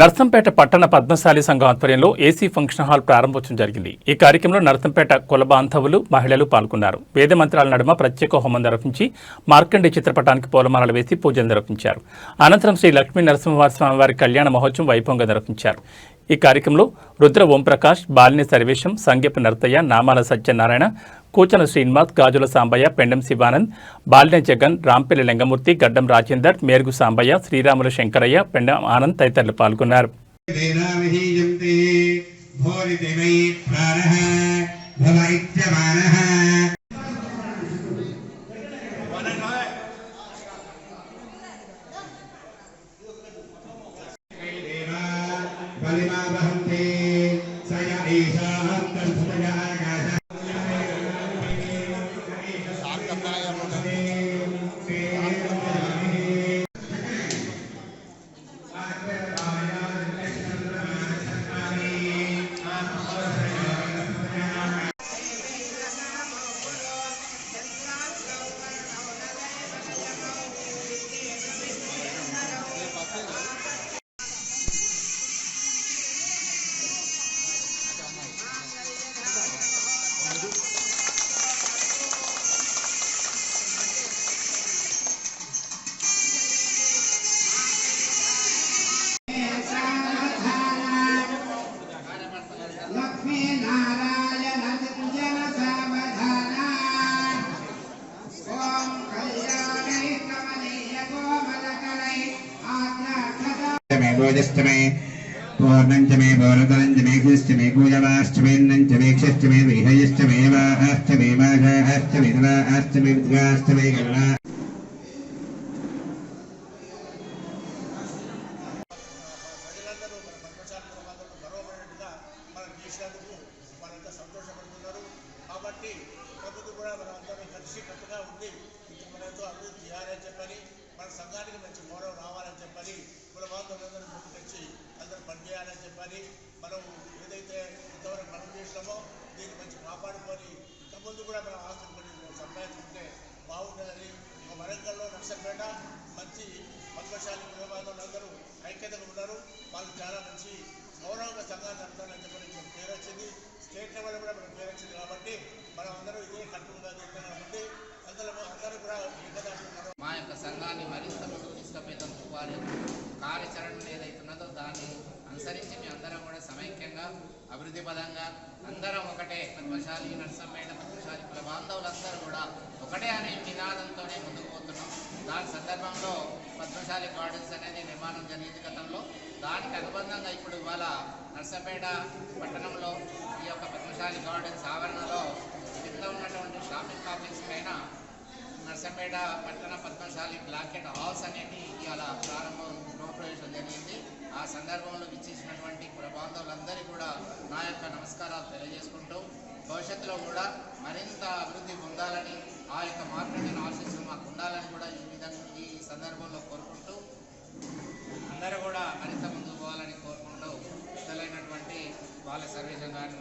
నర్సంపేట పట్టణ పద్మశాలి సంఘం ఆధ్వర్యంలో ఏసీ ఫంక్షన్ హాల్ ప్రారంభోత్సవం జరిగింది. ఈ కార్యక్రమంలో నర్సంపేట కుల బాంధవులు మహిళలు పాల్గొన్నారు. వేద మంత్రాల నడుమ ప్రత్యేక హోమం నిర్వహించి మార్కండే చిత్రపటానికి పూలమాలలు వేసి పూజలు నిర్వహించారు. అనంతరం శ్రీ లక్ష్మీ నరసింహవారి స్వామివారి కళ్యాణ మహోత్సవం వైభవంగా నిర్వహించారు. ఈ కార్యక్రమంలో రుద్ర ఓంప్రకాష్ బాలిని సర్వేశం సంగీప నర్తయ్య నామాల సత్యనారాయణ కూచన శ్రీనివాస్ గాజుల సాంబయ్య పెండం శివానంద్ బాలిన జగన్ రాంపల్లి లింగమూర్తి గడ్డం రాజేందర్ మేరుగు సాంబయ్య శ్రీరాముల శంకరయ్య పెండం ఆనంద్ తదితరులు పాల్గొన్నారు. ప్రాణ భవ ఇత్యమానః. లక్ష్మీ ఆద్రాక్షత मे भोजश्च मे पूर्णं च मे पौरतलं च मे क्षिश्च मे कूजवाश्च मेन्नं च मे क्षश्च मे विहयश्च मे वाश्च मे माघाश्च मे धवाश्च मे विद्गाश्च मे गणना ప్రజలందరూ మన పద్మశాలి కులమాతలు గర్వపడినట్టుగా మనం చేసినందుకు మనంతా సంతోషపడుతున్నారు కాబట్టి ప్రభుత్వం కూడా మనం అందరం కలిసి కట్టుగా ఉండి ఇంకా మనతో అభివృద్ధి చేయాలని చెప్పని మన సంఘానికి మంచి గౌరవం రావాలని చెప్పని కులబాంధవులందరూ ముందుకు తెచ్చి అందరూ పనిచేయాలని చెప్పని మనం ఏదైతే ఇంతవరకు మనం చేసినామో దీన్ని మంచి కాపాడుకొని ఇంకా ముందు కూడా మనం ఆస్తులు పని సంపాదించుకుంటే బాగుంటుందని ఒక వరంగల్లో నర్సంపేట మంచి పద్మశాలి కులబాంధవులు అనుసరించి మీ అందరం కూడా సమైక్యంగా అభివృద్ధి పదంగా అందరం ఒకటే పద్మశాలి నర్సంపేట పద్మశాలి కుల బాంధవులందరూ కూడా ఒకటే అనే నినాదంతోనే ముందుకు పోతున్నాం. దాని సందర్భంలో పద్మశాలి గార్డెన్స్ అనేది నిర్మాణం జరిగింది గతంలో. దానికి అనుబంధంగా ఇప్పుడు ఇవాళ నర్సంపేట పట్టణంలో ఈ యొక్క పద్మశాలి గార్డెన్స్ ఆవరణలో కింద ఉన్నటువంటి షాపింగ్ కాంప్లెక్స్ పైన నర్సంపేట పట్టణ పద్మశాలి బ్లాకెట్ హౌస్ అనేది ఇవాళ ప్రారంభం గృహప్రవేశం జరిగింది. ఆ సందర్భంలో ఇచ్చేసినటువంటి కుల బాంధవులందరికీ కూడా నా యొక్క నమస్కారాలు తెలియజేసుకుంటూ భవిష్యత్తులో కూడా మరింత అభివృద్ధి పొందాలని ఆ యొక్క మార్పులను ఆశిస్తూ మాకు ఉండాలని కూడా ఈ విధంగా ఈ సందర్భంలో కోరుకుంటూ అందరూ కూడా మరింత ముందుకు పోవాలని కోరుకుంటూ పెద్దలైనటువంటి బాల సర్వేశం గారిని